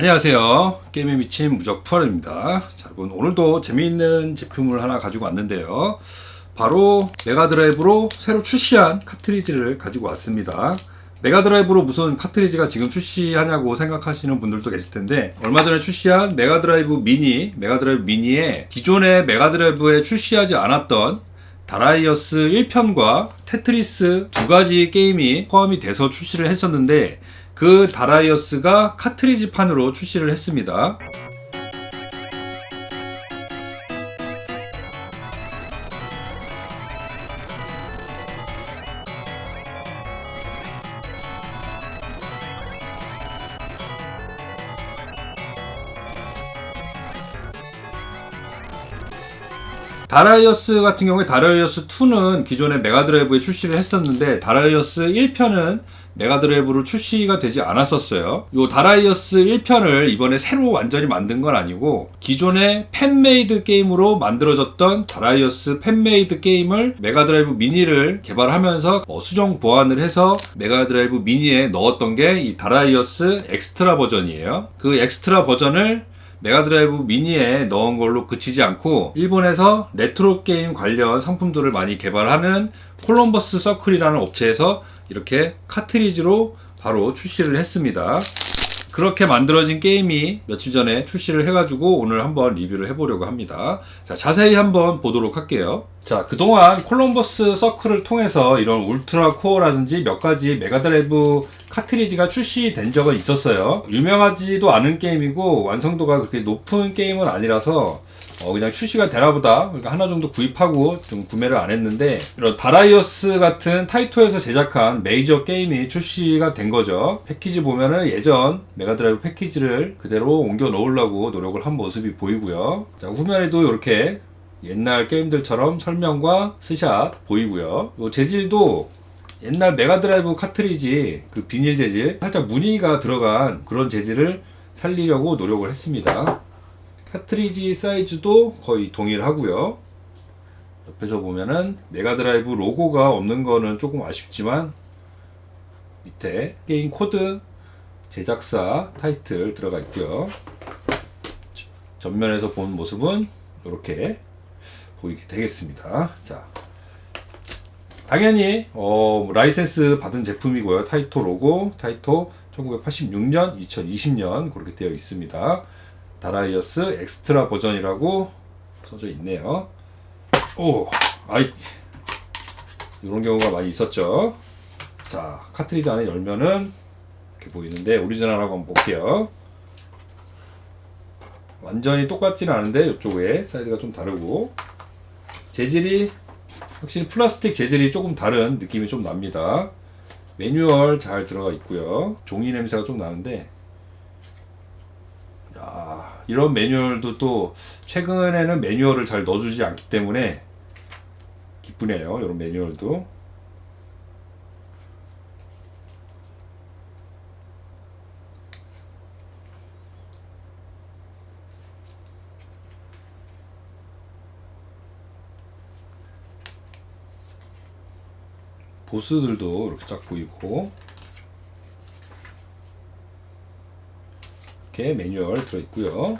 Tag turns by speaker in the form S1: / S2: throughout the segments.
S1: 안녕하세요. 게임에 미친 무적 푸알입니다. 자, 여러분 오늘도 재미있는 제품을 하나 가지고 왔는데요. 바로 메가드라이브로 새로 출시한 카트리지를 가지고 왔습니다. 메가드라이브로 무슨 카트리지가 지금 출시하냐고 생각하시는 분들도 계실 텐데 얼마 전에 출시한 메가드라이브 미니, 메가드라이브 미니에 기존의 메가드라이브에 출시하지 않았던 다라이어스 1편과 테트리스 두 가지 게임이 포함이 돼서 출시를 했었는데 그 다라이어스가 카트리지 판으로 출시를 했습니다. 다라이어스 같은 경우에 다라이어스 2는 기존에 메가드라이브에 출시를 했었는데 다라이어스 1편은 메가드라이브로 출시가 되지 않았었어요. 요 다라이어스 1편을 이번에 새로 완전히 만든 건 아니고 기존의 팬메이드 게임으로 만들어졌던 다라이어스 팬메이드 게임을 메가드라이브 미니를 개발하면서 어, 수정 보완을 해서 메가드라이브 미니에 넣었던 게 이 다라이어스 엑스트라 버전이에요. 그 엑스트라 버전을 메가드라이브 미니에 넣은 걸로 그치지 않고 일본에서 레트로 게임 관련 상품들을 많이 개발하는 콜럼버스 서클이라는 업체에서 이렇게 카트리지로 바로 출시를 했습니다. 그렇게 만들어진 게임이 며칠 전에 출시를 해가지고 오늘 한번 리뷰를 해보려고 합니다. 자, 자세히 한번 보도록 할게요. 자, 그동안 콜럼버스 서클을 통해서 이런 울트라 코어라든지 몇 가지 메가드라이브 카트리지가 출시된 적은 있었어요. 유명하지도 않은 게임이고 완성도가 그렇게 높은 게임은 아니라서 어, 그냥 출시가 되나보다. 그러니까 하나 정도 구입하고 좀 구매를 안 했는데 이런 다라이어스 같은 타이토에서 제작한 메이저 게임이 출시가 된 거죠. 패키지 보면은 예전 메가드라이브 패키지를 그대로 옮겨 놓으려고 노력을 한 모습이 보이고요. 자 후면에도 이렇게 옛날 게임들처럼 설명과 스샷 보이고요. 요 재질도 옛날 메가드라이브 카트리지 그 비닐 재질 살짝 무늬가 들어간 그런 재질을 살리려고 노력을 했습니다 카트리지 사이즈도 거의 동일하고요. 옆에서 보면은 메가드라이브 로고가 없는 거는 조금 아쉽지만 밑에 게임 코드 제작사 타이틀 들어가 있고요. 전면에서 본 모습은 이렇게 보이게 되겠습니다. 자, 당연히 어, 라이센스 받은 제품이고요. 타이토 로고, 타이토 1986년, 2020년 그렇게 되어 있습니다. 다라이어스 엑스트라 버전이라고 써져 있네요. 오, 아이, 이런 경우가 많이 있었죠. 자, 카트리지 안에 열면은 이렇게 보이는데 오리지널하고 한번 볼게요. 완전히 똑같지는 않은데 이쪽에 사이즈가 좀 다르고 재질이 확실히 플라스틱 재질이 조금 다른 느낌이 좀 납니다. 매뉴얼 잘 들어가 있고요. 종이 냄새가 좀 나는데 야, 이런 매뉴얼도 또 최근에는 매뉴얼을 잘 넣어주지 않기 때문에 기쁘네요. 이런 매뉴얼도. 보스들도 이렇게 쫙 보이고 이렇게 매뉴얼 들어있고요.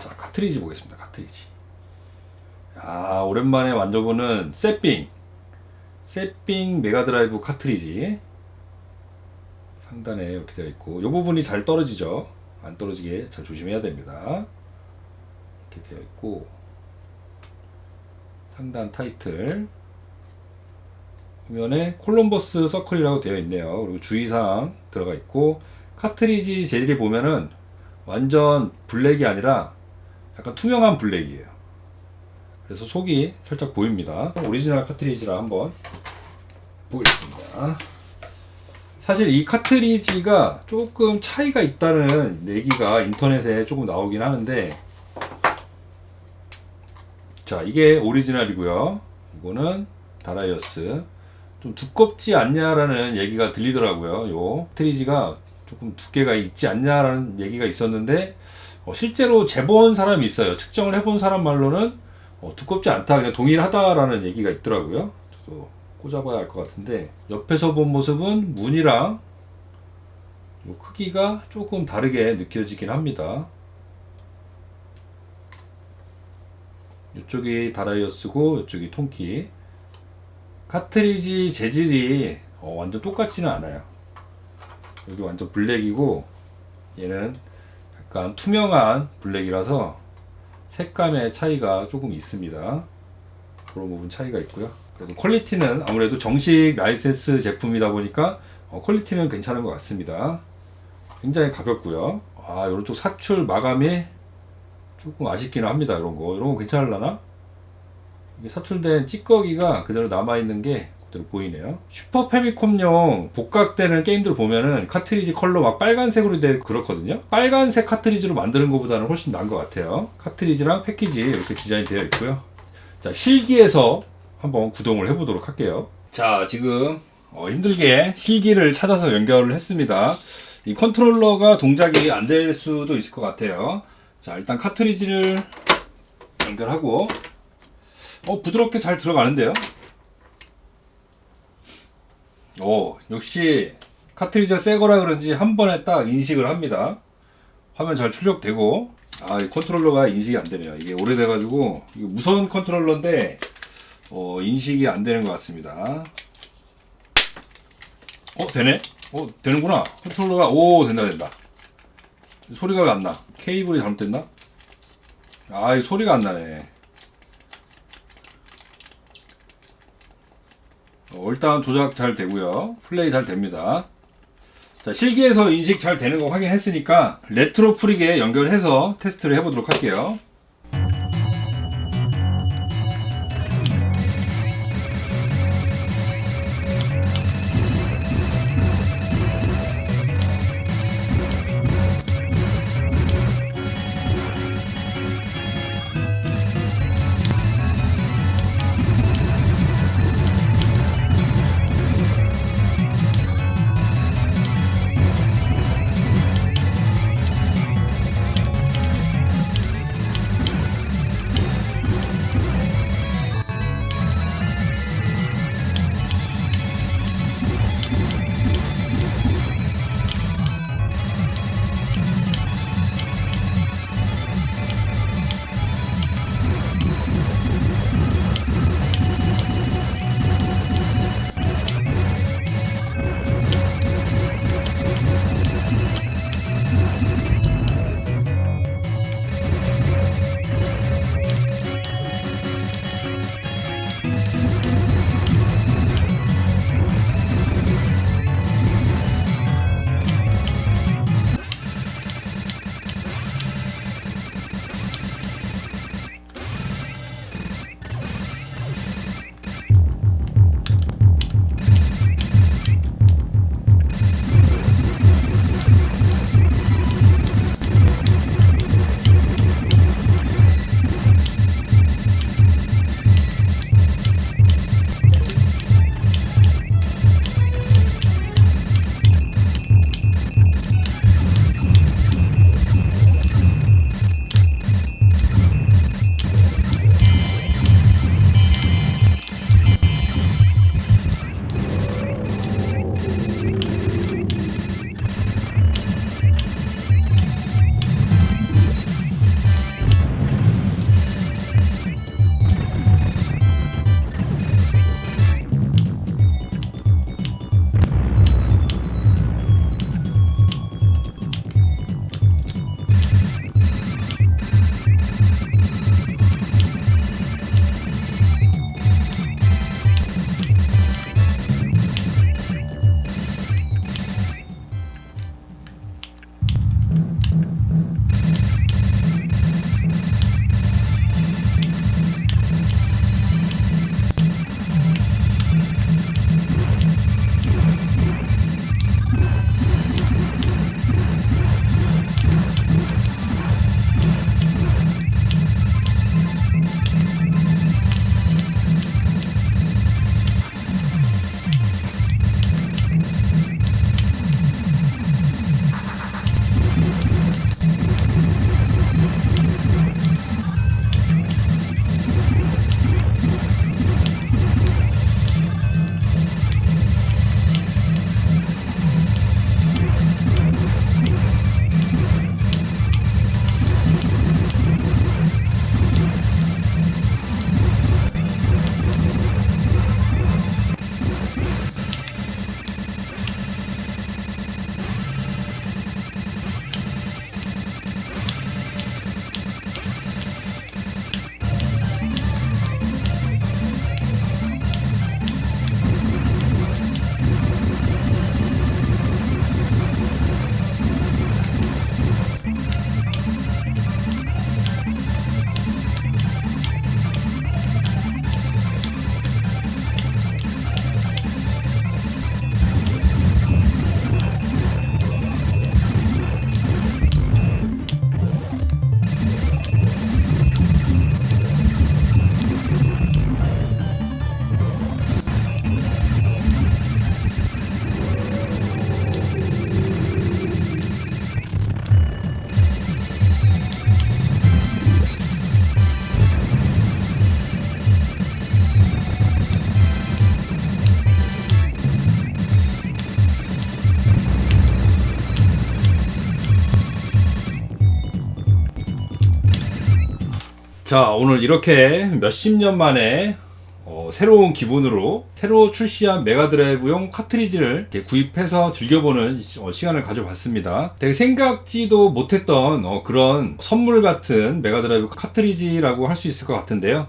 S1: 자 카트리지 보겠습니다 카트리지. 아 오랜만에 만져보는 세핑. 세핑 메가드라이브 카트리지. 상단에 이렇게 되어 있고 이 부분이 잘 떨어지죠? 안 떨어지게 잘 조심해야 됩니다. 이렇게 되어 있고 상단 타이틀. 화면에 콜럼버스 서클이라고 되어 있네요. 그리고 주의사항 들어가 있고 카트리지 재질이 보면은 완전 블랙이 아니라 약간 투명한 블랙이에요. 그래서 속이 살짝 보입니다. 오리지널 카트리지라 한번 보겠습니다. 사실 이 카트리지가 조금 차이가 있다는 얘기가 인터넷에 조금 나오긴 하는데 자 이게 오리지널이고요. 이거는 다라이어스 좀 두껍지 않냐라는 얘기가 들리더라고요. 요 트리지가 조금 두께가 있지 않냐라는 얘기가 있었는데 어, 실제로 재본 사람이 있어요. 측정을 해본 사람 말로는 어, 두껍지 않다, 그냥 동일하다라는 얘기가 있더라고요. 저도 꽂아봐야 할 것 같은데 옆에서 본 모습은 무늬랑 요 크기가 조금 다르게 느껴지긴 합니다. 이쪽이 다라이어스고 이쪽이 통키. 카트리지 재질이 어, 완전 똑같지는 않아요. 여기 완전 블랙이고 얘는 약간 투명한 블랙이라서 색감의 차이가 조금 있습니다. 그런 부분 차이가 있고요. 그래도 퀄리티는 아무래도 정식 라이센스 제품이다 보니까 어, 퀄리티는 괜찮은 것 같습니다. 굉장히 가볍고요. 아, 이런 쪽 사출 마감이 조금 아쉽기는 합니다. 이런 거. 이런 거 괜찮을라나? 이게 사출된 찌꺼기가 그대로 남아있는 게 그대로 보이네요. 슈퍼 패미콤용 복각되는 게임들 보면은 카트리지 컬러 막 빨간색으로 돼 그렇거든요. 빨간색 카트리지로 만드는 것보다는 훨씬 나은 것 같아요. 카트리지랑 패키지 이렇게 디자인 되어 있고요. 자, 실기에서 한번 구동을 해보도록 할게요. 자, 지금 어, 힘들게 실기를 찾아서 연결을 했습니다. 이 컨트롤러가 동작이 안 될 수도 있을 것 같아요. 자, 일단 카트리지를 연결하고, 어, 부드럽게 잘 들어가는데요? 오, 역시 카트리지가 새 거라 그런지 한 번에 딱 인식을 합니다. 화면 잘 출력되고, 아, 이 컨트롤러가 인식이 안 되네요. 이게 오래돼가지고, 무선 컨트롤러인데, 어, 인식이 안 되는 것 같습니다. 어, 되네? 어, 되는구나. 컨트롤러가, 오, 된다, 된다. 소리가 왜 안 나? 케이블이 잘못됐나? 아, 이 소리가 안 나네. 어, 일단 조작 잘 되고요. 플레이 잘 됩니다. 자, 실기에서 인식 잘 되는 거 확인했으니까 레트로 프리게 연결해서 테스트를 해보도록 할게요. 자, 오늘 이렇게 몇십 년 만에 어, 새로운 기분으로 새로 출시한 메가드라이브용 카트리지를 구입해서 즐겨보는 시- 어, 시간을 가져봤습니다. 되게 생각지도 못했던 어, 그런 선물 같은 메가드라이브 카트리지라고 할 수 있을 것 같은데요.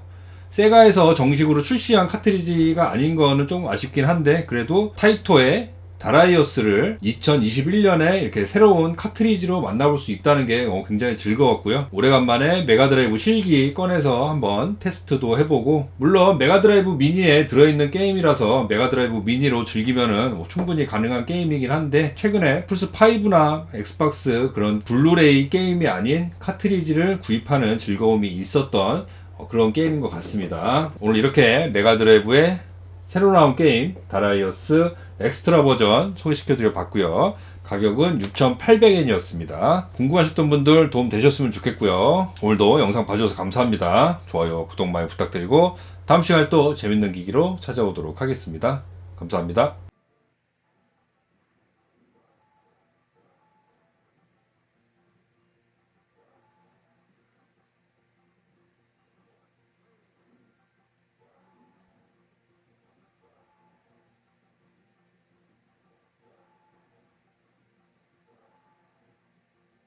S1: 세가에서 정식으로 출시한 카트리지가 아닌 거는 좀 아쉽긴 한데 그래도 타이토의 다라이어스를 2021년에 이렇게 새로운 카트리지로 만나볼 수 있다는 게 어, 굉장히 즐거웠고요. 오래간만에 메가드라이브 실기 꺼내서 한번 테스트도 해보고 물론 메가드라이브 미니에 들어있는 게임이라서 메가드라이브 미니로 즐기면은 뭐 충분히 가능한 게임이긴 한데 최근에 플스5나 엑스박스 그런 블루레이 게임이 아닌 카트리지를 구입하는 즐거움이 있었던 어, 그런 게임인 것 같습니다. 오늘 이렇게 메가드라이브의 새로 나온 게임 다라이어스 엑스트라 버전 소개시켜드려 봤고요. 가격은 6,800엔이었습니다. 궁금하셨던 분들 도움 되셨으면 좋겠고요. 오늘도 영상 봐주셔서 감사합니다. 좋아요, 구독 많이 부탁드리고 다음 시간에 또 재밌는 기기로 찾아오도록 하겠습니다. 감사합니다.